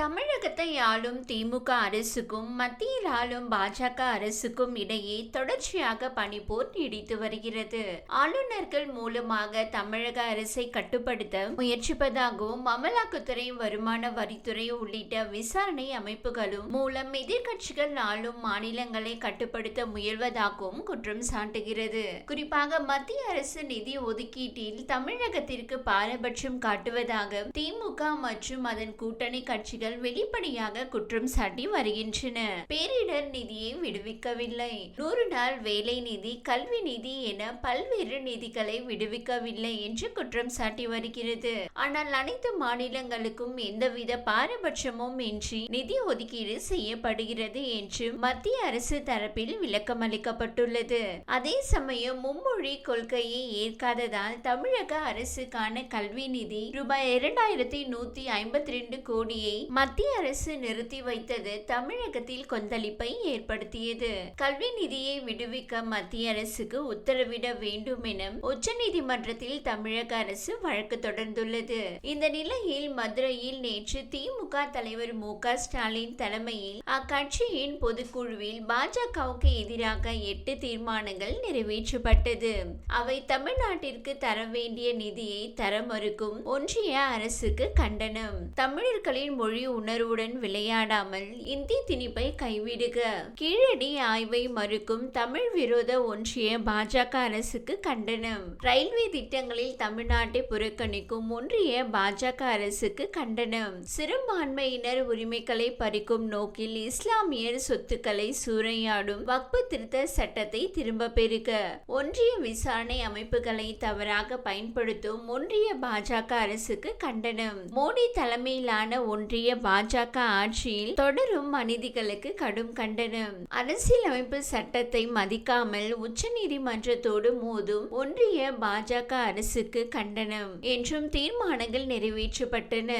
தமிழகத்தை ஆளும் திமுக அரசுக்கும் மத்தியில் ஆளும் பாஜக அரசுக்கும் இடையே தொடர்ச்சியாக பனிப்போர் நீடித்து வருகிறது. ஆளுநர்கள் மூலமாக தமிழக அரசை கட்டுப்படுத்த முயற்சிப்பதாகவும் அமலாக்கத்துறை வருமான வரித்துறை உள்ளிட்ட விசாரணை அமைப்புகளும் மூலம் எதிர்க்கட்சிகள் ஆளும் மாநிலங்களை கட்டுப்படுத்த முயல்வதாகவும் குற்றம் சாட்டுகிறது. குறிப்பாக மத்திய அரசு நிதி ஒதுக்கீட்டில் தமிழகத்திற்கு பாரபட்சம் காட்டுவதாக திமுக மற்றும் அதன் கூட்டணி கட்சிகள் வெளிப்படையாக குற்றம் சாட்டி வருகின்றன. பேரிடர் நிதியை விடுவிக்கவில்லை. நூறு நாள் வேலை நிதி கல்வி நிதி என பல்வேறு நிதிகளை விடுவிக்கவில்லை என்று குற்றம் சாட்டி வருகிறது. ஆனால் அனைத்து மாநிலங்களுக்கும் எந்தவித பாரபட்சமும் இன்றி நிதி ஒதுக்கீடு செய்யப்படுகிறது என்று மத்திய அரசு தரப்பில் விளக்கம் அளிக்கப்பட்டுள்ளது அதே சமயம் மும்மொழி கொள்கையை ஏற்காததால் தமிழக அரசுக்கான கல்வி நிதி ரூபாய் இரண்டாயிரத்தி நூத்தி ஐம்பத்தி ரெண்டு கோடியை மத்திய அரசு நிறுத்தி வைத்தது தமிழகத்தில் கொந்தளிப்பை ஏற்படுத்தியது. கல்வி நிதியை விடுவிக்க மத்திய அரசுக்கு உத்தரவிட வேண்டும் என உச்சநீதிமன்றத்தில் தமிழக அரசு வழக்கு தொடர்ந்துள்ளது. இந்த நிலையில் மதுரையில் நேற்று திமுக தலைவர் மு க ஸ்டாலின் தலைமையில் அக்கட்சியின் பொதுக்குழுவில் பாஜகவுக்கு எதிராக எட்டு தீர்மானங்கள் நிறைவேற்றப்பட்டது. அவை தமிழ்நாட்டிற்கு தர வேண்டிய நிதியை தர மறுக்கும் ஒன்றிய அரசுக்கு கண்டனம். தமிழர்களின் மொழி உணர்வுடன் விளையாடாமல் இந்தி திணிப்பை கைவிடுக. கீழடி ஆய்வை மறுக்கும் தமிழ் விரோத ஒன்றிய பாஜக அரசுக்கு கண்டனம். ரயில்வே திட்டங்களில் தமிழ்நாட்டை புறக்கணிக்கும் ஒன்றிய பாஜக அரசுக்கு கண்டனம். சிறுபான்மையினர் உரிமைகளை பறிக்கும் நோக்கில் இஸ்லாமியர் சொத்துக்களை சூறையாடும் வக்பு திருத்த சட்டத்தை திரும்ப பெறுக. ஒன்றிய விசாரணை அமைப்புகளை தவறாக பயன்படுத்தும் ஒன்றிய பாஜக அரசுக்கு கண்டனம். மோடி தலைமையிலான ஒன்றிய பாஜக ஆட்சியில் தொடரும் அநீதிகளுக்கு கடும் கண்டனம். அரசியலமைப்பு சட்டத்தை மதிக்காமல் உச்ச நீதிமன்றத்தோடு மோதும் ஒன்றிய பாஜக அரசுக்கு கண்டனம் என்றும் தீர்மானங்கள் நிறைவேற்றப்பட்டன.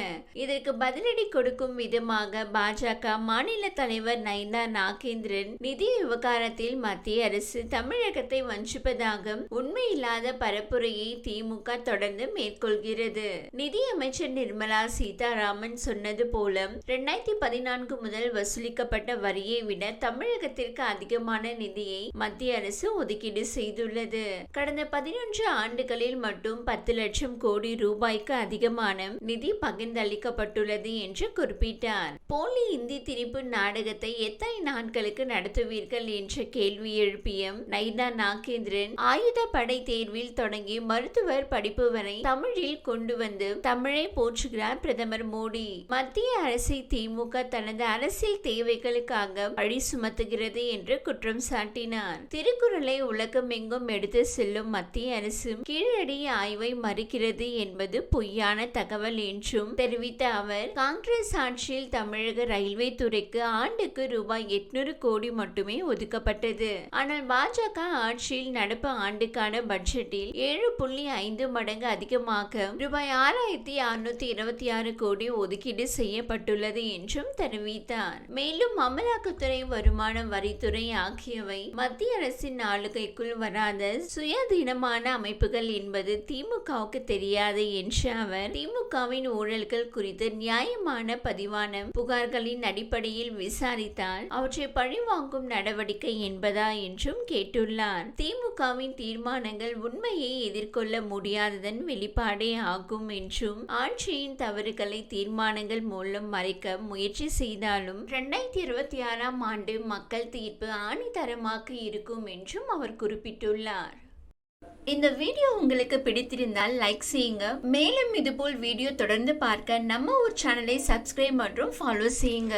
இதற்கு பதிலடி கொடுக்கும் விதமாக பாஜக மாநில தலைவர் நயனா நாகேந்திரன் நிதி விவகாரத்தில் மத்திய அரசு தமிழகத்தை வஞ்சிப்பதாக உண்மையில்லாத பரப்புரையை திமுக தொடர்ந்து மேற்கொள்கிறது. நிதியமைச்சர் நிர்மலா சீதாராமன் சொன்னது போல் இரண்டாயிரத்தி பதினான்கு முதல் வசூலிக்கப்பட்ட வரியை விட தமிழகத்திற்கு அதிகமான நிதியை மத்திய அரசு ஒதுக்கீடு செய்துள்ளது. கடந்த பதினொன்று ஆண்டுகளில் மட்டும் பத்து லட்சம் கோடி ரூபாய்க்கு அதிகமான நிதி பகிர்ந்தளிக்கப்பட்டுள்ளது என்று குறிப்பிட்டார். போலி இந்தி திணிப்பு நாடகத்தை எத்தனை நாட்களுக்கு நடத்துவீர்கள் என்ற கேள்வி எழுப்பிய நைனா நாகேந்திரன் ஆயுத படை தேர்வில் தொடங்கி மருத்துவர் படிப்பு வரை தமிழில் கொண்டு வந்து தமிழை போற்றுகிறார் பிரதமர் மோடி. மத்திய அரசை திமுக தனது அரசியல் தேவைகளுக்காக பழி சுமத்துகிறது என்று குற்றம் சாட்டினார் திருக்குறளை உலகமெங்கும் எடுத்து செல்லும் மத்திய அரசு கீழடி ஆய்வை மறுக்கிறது என்பது பொய்யான தகவல் என்றும் தெரிவித்த அவர் காங்கிரஸ் ஆட்சியில் தமிழக ரயில்வே துறைக்கு ஆண்டுக்கு ரூபாய் எட்நூறு கோடி மட்டுமே ஒதுக்கப்பட்டது. ஆனால் பாஜக ஆட்சியில் நடப்பு ஆண்டுக்கான பட்ஜெட்டில் ஏழு புள்ளி ஐந்து மடங்கு அதிகமாக ரூபாய் ஆறாயிரத்தி அறுநூத்தி இருபத்தி ஆறு கோடி ஒதுக்கீடு செய்யப்பட்டுள்ளது என்றும் தெரிவித்தார். மேலும் அமலாக்கத்துறை வருமான வரித்துறை ஆகியவை மத்திய அரசின் ஆளுகைக்குள் வராத சுயாதீனமான அமைப்புகள் என்பது திமுகவுக்கு தெரியாது என்று அவர் திமுகவின் ஊழல்கள் குறித்து நியாயமான பதிவான புகார்களின் அடிப்படையில் விசாரித்தால் அவற்றை பழிவாங்கும் நடவடிக்கை என்பதா என்றும் கேட்டுள்ளார். திமுகவின் தீர்மானங்கள் உண்மையை எதிர்கொள்ள முடியாததன் வெளிப்பாடே ஆகும் என்றும் ஆட்சியின் தவறுகளை தீர்மானங்கள் மூலம் மறைக்க முயற்சி செய்தாலும் இரண்டாயிரத்தி இருபத்தி ஆறாம் ஆண்டு மக்கள் தீர்ப்பு ஆணித்தரமாக இருக்கும் என்றும் அவர் குறிப்பிட்டுள்ளார். இந்த வீடியோ உங்களுக்கு பிடித்திருந்தால் லைக் செய்யுங்க. மேலும் இதுபோல் வீடியோ தொடர்ந்து பார்க்க நம்ம ஒரு சேனலை சப்ஸ்கிரைப் மற்றும் ஃபாலோ செய்யுங்க.